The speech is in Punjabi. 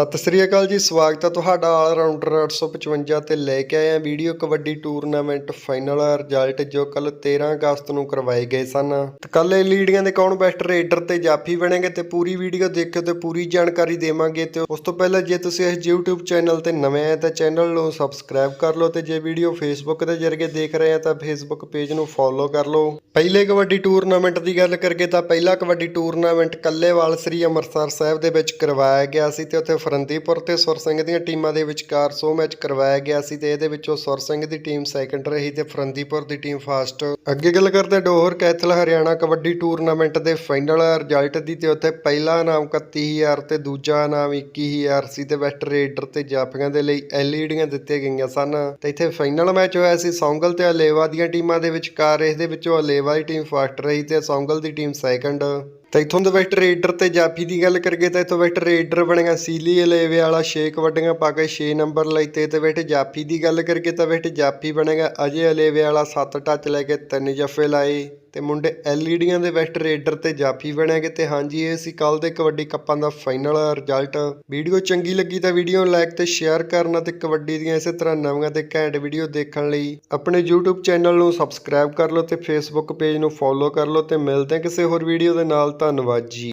ਸਤਿ ਸ੍ਰੀ ਅਕਾਲ ਜੀ, ਸਵਾਗਤ ਹੈ ਤੁਹਾਡਾ ਆਲ ਰਾਊਂਡਰ 855 ਤੇ ਲੈ ਕੇ ਆਏ ਆ video kabaddi tournament final result ਜੋ ਕੱਲ 13 ਅਗਸਤ ਨੂੰ ਕਰਵਾਏ ਗਏ ਸਨ। ਤੇ ਕੱਲ ਇਹ ਲੀਡੀਆਂ ਦੇ ਕੌਣ ਬੈਸਟ ਰੇਡਰ ਤੇ ਜਾਫੀ ਬਣੇਗੇ ਤੇ ਪੂਰੀ ਵੀਡੀਓ ਦੇਖਿਓ ਤੇ ਪੂਰੀ ਜਾਣਕਾਰੀ ਦੇਵਾਂਗੇ ਤੇ ਉਸ ਤੋਂ ਪਹਿਲਾਂ ਜੇ ਤੁਸੀਂ ਇਸ YouTube ਚੈਨਲ ਤੇ ਨਵੇਂ ਆਏ ਤਾਂ ਚੈਨਲ ਨੂੰ ਸਬਸਕ੍ਰਾਈਬ ਕਰ ਲਓ ਤੇ ਜੇ ਵੀਡੀਓ Facebook ਦੇ ਜ਼ਰੀਏ ਦੇਖ ਰਹੇ ਆ ਤਾਂ Facebook ਪੇਜ ਨੂੰ ਫੋਲੋ ਕਰ ਲਓ। ਪਹਿਲੇ ਕਬੱਡੀ ਟੂਰਨਾਮੈਂਟ ਦੀ ਗੱਲ ਕਰਕੇ ਤਾਂ ਪਹਿਲਾ ਕਬੱਡੀ ਟੂਰਨਾਮੈਂਟ ਕੱਲੇਵਾਲ ਸ੍ਰੀ ਅੰਮ੍ਰਿਤਸਰ ਸਾਹਿਬ ਦੇ ਵਿੱਚ ਕਰਵਾਇਆ ਗਿਆ ਸੀ ਤੇ ਉੱਥੇ ਫਰੰਦੀਪੁਰ ਤੇ ਸੁਰਸਿੰਘ ਦੀਆਂ ਟੀਮਾਂ ਦੇ ਵਿਚਕਾਰ ਸੋ ਮੈਚ ਕਰਵਾਇਆ ਗਿਆ ਸੀ ਤੇ ਇਹਦੇ ਵਿੱਚੋਂ ਸੁਰਸਿੰਘ ਦੀ ਟੀਮ ਸੈਕੰਡ ਰਹੀ ਤੇ ਫਰੰਦੀਪੁਰ ਦੀ ਟੀਮ ਫਾਸਟ ਅੱਗੇ ਗੱਲ ਕਰਦੇ ਹਾਂ ਡੋਹਰ, ਕੈਥਲ, ਹਰਿਆਣਾ ਕਬੱਡੀ ਟੂਰਨਾਮੈਂਟ ਦੇ ਫਾਈਨਲ ਰਿਜ਼ਲਟ ਦੀ ਤੇ ਉੱਥੇ ਪਹਿਲਾ ਇਨਾਮ 31000 ਤੇ ਦੂਜਾ ਇਨਾਮ 21000 ਸੀ ਤੇ ਵੈਸਟ ਰੇਡਰ ਤੇ ਜਾਫੀਆਂ ਦੇ ਲਈ ਐਲਈਡੀਆਂ ਦਿੱਤੀਆਂ ਗਈਆਂ ਸਨ। ਤੇ ਇੱਥੇ ਫਾਈਨਲ ਮੈਚ ਹੋਇਆ ਸੀ, ਸੌਂਗਲ ਤੇ ਅਲੇਵਾ ਦੀਆਂ ਟੀਮਾਂ ਦੇ ਵਿਚਕਾਰ ਇਸ ਦੇ ਵਿੱਚੋਂ ਅਲੇਵਾ ਦੀ ਟੀਮ ਫਾਸਟ ਰਹੀ ਤੇ ਸੌਂਗਲ ਦੀ ਟੀਮ ਸੈਕੰਡ ਤਾਂ ਇਥੋਂ ਦੇ ਵੈਕਟਰ ਰੇਡਰ ਤੇ ਜਾਫੀ ਦੀ ਗੱਲ ਕਰੀਏ ਤਾਂ ਇਥੋਂ ਵੈਕਟਰ ਰੇਡਰ ਬਣੇਗਾ ਸੀਲੀ ਅਲੇਵੇ ਵਾਲਾ 6 ਕਬੱਡੀਆਂ ਪਾ ਕੇ 6 ਨੰਬਰ ਲਈ ਤੇ ਤੇ ਵੈਟ ਜਾਫੀ ਦੀ ਗੱਲ ਕਰੀਏ ਤਾਂ ਬੈਠੇ ਜਾਫੀ ਬਣੇਗਾ ਅਜੇ ਅਲੇਵੇ ਵਾਲਾ 7 ਟੱਚ ਲੈ ਕੇ 3 ਜੱਫੇ ਲਾਏ। ਤੇ ਮੁੰਡੇ ਐਲਈਡੀਆਂ ਦੇ ਵੈਸਟ ਰੇਡਰ ਤੇ ਜਾਫੀ ਬਣੇਗੇ ਤੇ ਹਾਂਜੀ, ਇਹ ਸੀ ਕੱਲ ਦੇ ਕਬੱਡੀ ਕੱਪਾਂ ਦਾ ਫਾਈਨਲ ਰਿਜ਼ਲਟ ਵੀਡੀਓ ਚੰਗੀ ਲੱਗੀ ਤਾਂ ਵੀਡੀਓ ਨੂੰ ਲਾਈਕ ਤੇ ਸ਼ੇਅਰ ਕਰਨਾ ਤੇ ਕਬੱਡੀ ਦੀਆਂ ਇਸੇ ਤਰ੍ਹਾਂ ਨਵੀਆਂ ਤੇ ਘੈਂਟ ਵੀਡੀਓ ਦੇਖਣ ਲਈ ਆਪਣੇ YouTube ਚੈਨਲ ਨੂੰ ਸਬਸਕ੍ਰਾਈਬ ਕਰ ਲਓ ਤੇ Facebook ਪੇਜ ਨੂੰ ਫੋਲੋ ਕਰ ਲਓ ਤੇ ਮਿਲਦੇ ਹਾਂ ਕਿਸੇ ਹੋਰ ਵੀਡੀਓ ਦੇ ਨਾਲ। ਧੰਨਵਾਦ ਜੀ।